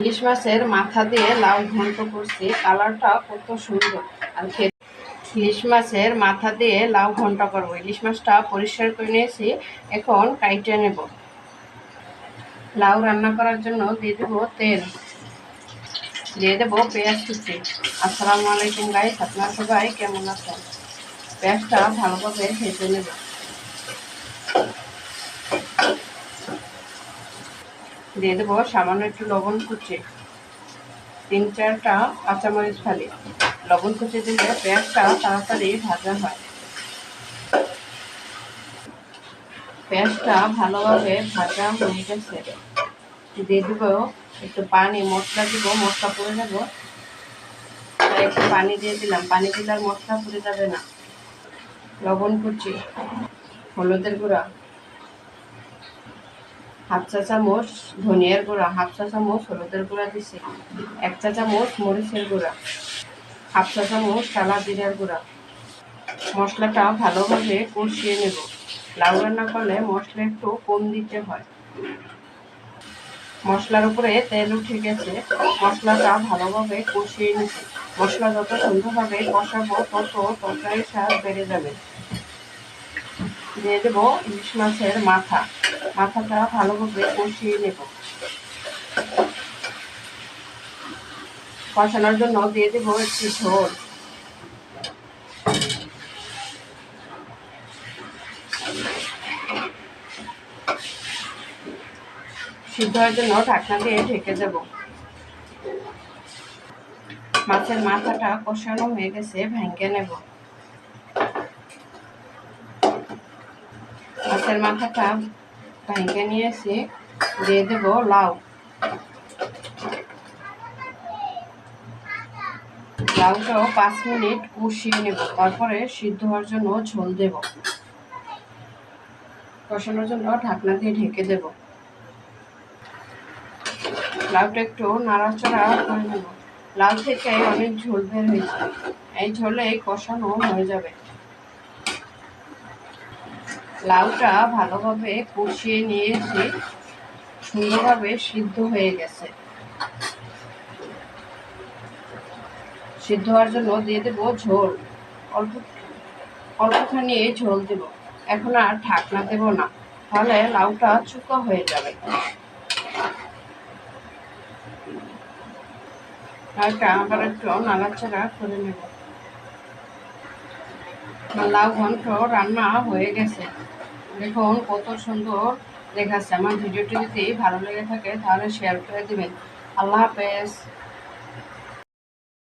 ইলিশ মাছের মাথা দিয়ে লাউ ঘন্ট করছি, কালারটা কত সুন্দর। আর ইলিশ মাছের মাথা দিয়ে লাউ ঘন্ট করব। ইলিশ মাছটা পরিষ্কার করে নিয়েছি, এখন কাইটে নেব। লাউ রান্না করার জন্য দিয়ে দেবো তেল। দিয়ে দেবো পেঁয়াজ কুচি। আসসালামু আলাইকুম, গাইস। আপনার সবাই কেমন আছেন? পেঁয়াজটা ভালোভাবে ভেজে নেব। দিয়ে দেবো, সামান্য একটু লবণ কুচি। তিন চারটা কাঁচামরিচ ফালি। লবণ কুচি দিলে পেঁয়াজটা তাড়াতাড়ি ভাজা হয়। পেঁয়াজটা ভালোভাবে ভাজা হয়ে গেছে। দিয়ে দিব একটু পানি, মশলা দিব, মশলা পড়ে যাব। একটু পানি দিয়ে দিলাম। পানি দিলে আর মশলা পড়ে যাবে না। লবণ কুচি, হলুদের গুঁড়া। হাফ চা চামচ ধনিয়ার গুঁড়া, হাফ চা চামচ হলুদের গুঁড়া দিছি। এক চা চামচ মরিচের গুঁড়া, হাফ চা চামচ কালা জিরার গুঁড়া। মশলাটা ভালোভাবে কষিয়ে নেব। লাউ রান্না করলে মশলা একটু কম দিতে হয়। মশলার উপরে তেল উঠে গেছে। মশলাটা ভালোভাবে কষিয়ে নিচ্ছি মশলা যত সুন্দরভাবে কষাবো, তত তরকারির স্বাদ বেড়ে যাবে। দিয়ে দেবো ইলিশ মাছের মাথা। মাথাটা ভালোভাবে কষিয়ে নেব। কষানোর জন্য দিয়ে দেবো একটু ঝোল। সিদ্ধ হওয়ার জন্য ঢাকনা দিয়ে ঢেকে দেব। মাছের মাথাটা কষানো হয়ে গেছে, ভেঙে নেব। মাছের মাথাটা ভেঙে নিয়েছি দিয়ে দেব, লাউ। লাউটাও পাঁচ মিনিট কষিয়ে নেব, তারপরে সিদ্ধ হওয়ার জন্য ঝোল দেব। কষানোর জন্য ঢাকনা দিয়ে ঢেকে দেব। লাউটা একটু নাড়াচাড়া করে নেব। লাউ থেকে অনেক ঝোল বের হয়েছে, এই ঝোলে কষানো হয়ে যাবে। লাউটা ভালোভাবে কষিয়ে নিয়েছি, সুন্দরভাবে সিদ্ধ হয়ে গেছে। সিদ্ধ হওয়ার জন্য দিয়ে দেবো ঝোল। অল্প, অল্পখানি ঝোল দেব। এখন আর ঢাকনা দেবো না, তাহলে লাউটা চুকা হয়ে যাবে। লাউটা আবার একটু নাড়াচাড়া করে নেব। লাউ ঘন্ট রান্না হয়ে গেছে। দেখুন কত সুন্দর দেখাচ্ছে। আমার ভিডিওটি যদি ভালো লেগে থাকে, তাহলে শেয়ার করে দেবেন। আল্লাহ হাফেজ।